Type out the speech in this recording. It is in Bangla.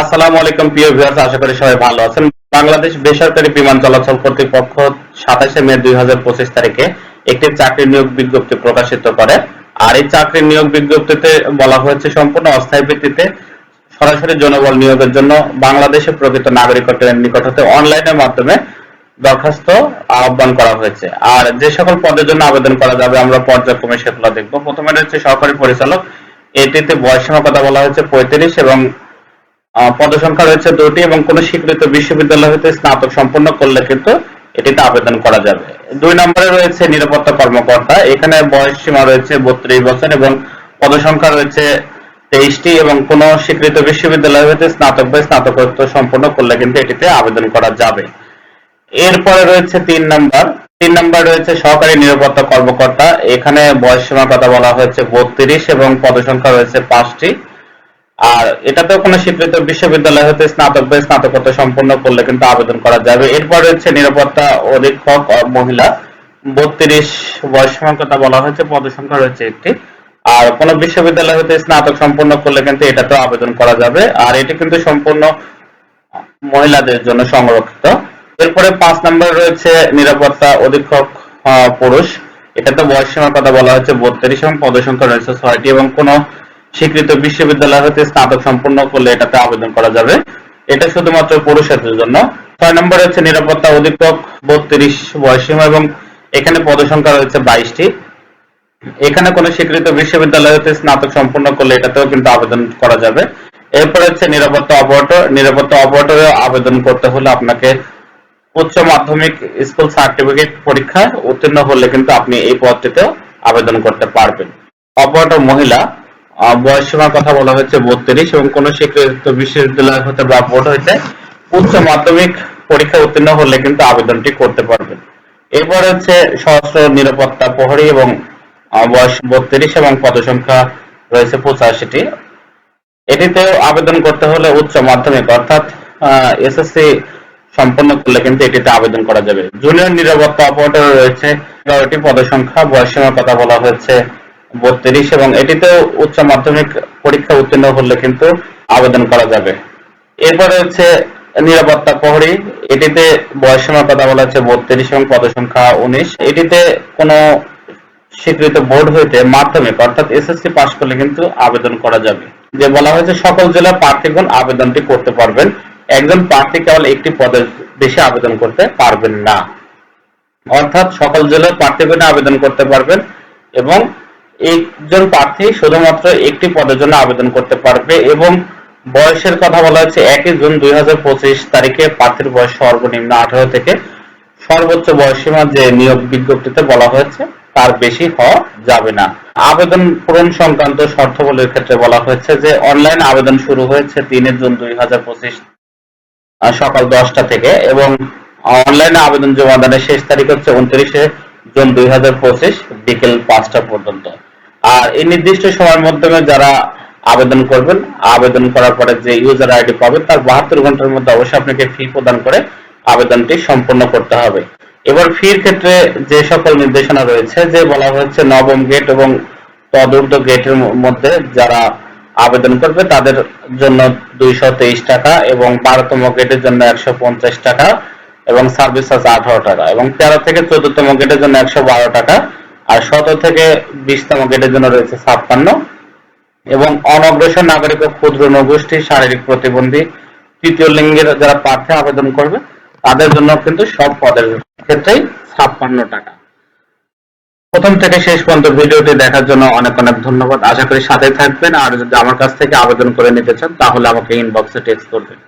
আসসালামু আলাইকুম, প্রিয় ভিউয়ার্স আশা করি সবাই ভালো আছেন। বাংলাদেশ বেসরকারি বিমান চলাচল কর্তৃপক্ষ সাতাশে মে দুই তারিখে একটি চাকরি নিয়োগ বিজ্ঞপ্তি প্রকাশিত করে। আর এই চাকরি নিয়োগ বিজ্ঞপ্তিতে বলা হয়েছে সম্পূর্ণ অস্থায়ী ভিত্তিতে সরাসরি জনবল নিয়োগের জন্য বাংলাদেশের প্রকৃত নাগরিকত্বের নিকট হতে অনলাইনের মাধ্যমে দরখাস্ত আহ্বান করা হয়েছে। আর যে সকল পদের জন্য আবেদন করা যাবে, আমরা পর্যায়ক্রমে সেগুলো দেখব। প্রথমে রয়েছে সহকারী পরিচালক। এটিতে বয়সীমা কথা বলা হয়েছে পঁয়ত্রিশ এবং পদসংখ্যা রয়েছে দুটি এবং কোন স্বীকৃত বিশ্ববিদ্যালয় হতে স্নাতক সম্পন্ন করলে কিন্তু এটিতে আবেদন করা যাবে। দুই নম্বরে রয়েছে নিরাপত্তা কর্মকর্তা। এখানে বয়স সীমা রয়েছে বত্রিশ বছর এবং পদসংখ্যা রয়েছে তেইশটি এবং কোন স্বীকৃত বিশ্ববিদ্যালয় হতে স্নাতক বা স্নাতকোত্তর সম্পন্ন করলে কিন্তু এটিতে আবেদন করা যাবে। এরপরে রয়েছে তিন নম্বর। তিন নাম্বার রয়েছে সহকারী নিরাপত্তা কর্মকর্তা। এখানে বয়স সীমার কথা বলা হয়েছে বত্রিশ এবং পদসংখ্যা রয়েছে পাঁচটি। আর এটাতেও কোনো স্বীকৃত বিশ্ববিদ্যালয় হতে স্নাতক বা স্নাতকোত্তর সম্পন্ন করলে কিন্তু আবেদন করা যাবে। এরপর রয়েছে নিরাপত্তা অধীক্ষক মহিলা। বত্রিশ বয়স কথা বলা হয়েছে, পদসংখ্যা রয়েছে একটি। আর কোন বিশ্ববিদ্যালয় হতে স্নাতক সম্পন্ন করলে কিন্তু এটাতেও আবেদন করা যাবে। আর এটি কিন্তু সম্পূর্ণ মহিলাদের জন্য সংরক্ষিত। এরপরে পাঁচ নম্বর রয়েছে নিরাপত্তা অধীক্ষক পুরুষ। এটাতে বয়স সীমার কথা বলা হয়েছে, বত্রিশ এবং পদসংখ্যা রয়েছে ছয়টি এবং কোন স্বীকৃত বিশ্ববিদ্যালয় হতে স্নাতক সম্পন্ন করলে এটাতে আবেদন করা যাবে। এটা শুধুমাত্র পুরুষদের জন্য। ছয় নম্বরে হচ্ছে নিরাপত্তা অধীক্ষক, বত্রিশ বয়সীমা এবং এখানে পদসংখ্যা রয়েছে বাইশটি। এখানে কোনো স্বীকৃত বিশ্ববিদ্যালয় হতে স্নাতক সম্পন্ন করলে এটাতেও কিন্তু আবেদন করা যাবে। এরপর হচ্ছে নিরাপত্তা অপারেটর নিরাপত্তা অপারেটরে আবেদন করতে হলে আপনাকে উচ্চ মাধ্যমিক স্কুল সার্টিফিকেট পরীক্ষায় উত্তীর্ণ হলে কিন্তু আপনি এই পদটিতেও আবেদন করতে পারবেন। অপারেটর মহিলা আহ, বয়স সীমার কথা বলা হয়েছে বত্রিশ এবং কোন স্বীকৃত বিশ্ববিদ্যালয় হতে বা বোর্ড হইতে উচ্চ মাধ্যমিক পরীক্ষা উত্তীর্ণ হলে কিন্তু আবেদনটি করতে পারবেন। এরপর হচ্ছে সশস্ত্র নিরাপত্তা প্রহরী এবং বয়স বত্রিশ এবং পদসংখ্যা রয়েছে পঁচাশিটি। এটিতে আবেদন করতে হলে উচ্চ মাধ্যমিক অর্থাৎ এসএসসি সম্পন্ন করলে কিন্তু এটিতে আবেদন করা যাবে। জুনিয়র নিরাপত্তা অপারেটর রয়েছে এগারোটি পদসংখ্যা বয়সীমার কথা বলা হয়েছে বত্রিশ এবং এটিতেও উচ্চ মাধ্যমিক পরীক্ষা উত্তীর্ণ হলে কিন্তু আবেদন করা যাবে। এরপরে হচ্ছে নিরাপত্তা প্রহরী। এটিতে বয়সীমার কথা বলা হচ্ছে বত্রিশ এবং পদসংখ্যা উনিশ। এটিতে কোনো স্বীকৃত বোর্ড হইতে মাধ্যমিক অর্থাৎ এসএসসি পাশ করলে কিন্তু আবেদন করা যাবে। যে বলা হয়েছে সকল জেলা প্রার্থীগণ আবেদনটি করতে পারবেন। একজন প্রার্থী কেবল একটি পদের বেশি আবেদন করতে পারবেন না। অর্থাৎ সকল জেলার প্রার্থীগণ আবেদন করতে পারবেন এবং একজন প্রার্থী শুধুমাত্র একটি পদের জন্য আবেদন করতে পারবে এবং বয়সের কথা বলা হচ্ছে একই জুন দুই তারিখে প্রার্থীর বয়স সর্বনিম্ন আঠারো থেকে সর্বোচ্চ বয়সীমা যে নিয়োগ বিজ্ঞপ্তিতে বলা হয়েছে, তার বেশি হওয়া যাবে না। আবেদন পূরণ সংক্রান্ত শর্তাবলীর ক্ষেত্রে বলা হয়েছে যে, অনলাইন আবেদন শুরু হয়েছে জুন দুই হাজার পঁচিশ সকাল দশটা থেকে এবং অনলাইনে আবেদন জমা শেষ তারিখ হচ্ছে উনত্রিশে জুন দুই হাজার পঁচিশ, বিকেল পাঁচটা পর্যন্ত। আর এই নির্দিষ্ট সময়ের মাধ্যমে যারা আবেদন করবেন, আবেদন করার পরে যে ইউজার আইডি পাবে, তার বাহাত্তর ঘণ্টার মধ্যে অবশ্যই আপনাকে ফি প্রদান করে আবেদনটি সম্পন্ন করতে হবে। এবার ফির ক্ষেত্রে যে সকল নির্দেশনা রয়েছে, যে বলা হয়েছে নবম গেট এবং তদূর্ধ্ব গেটের মধ্যে যারা আবেদন করবে, তাদের জন্য দুইশো তেইশ টাকা এবং বারোতম গেটের জন্য একশো পঞ্চাশ টাকা এবং সার্ভিস চার্জ আঠারো টাকা এবং তেরো থেকে চোদ্দতম গেটের জন্য একশো বারো টাকা আর সতেরো থেকে বিশতম গেটের জন্য রয়েছে ছাপ্পান্ন। এবং অনগ্রসর নাগরিক ও ক্ষুদ্র নগোষ্ঠী শারীরিক প্রতিবন্ধী তৃতীয় লিঙ্গের যারা প্রার্থী আবেদন করবে, তাদের জন্য কিন্তু সব পদের ক্ষেত্রেই ছাপ্পান্ন টাকা। প্রথম থেকে শেষ পর্যন্ত ভিডিওটি দেখার জন্য অনেক অনেক ধন্যবাদ। আশা করি সাথে থাকবেন। আর যদি আমার কাছ থেকে আবেদন করে নিতে চান, তাহলে আমাকে ইনবক্সে টেক্সট করবেন।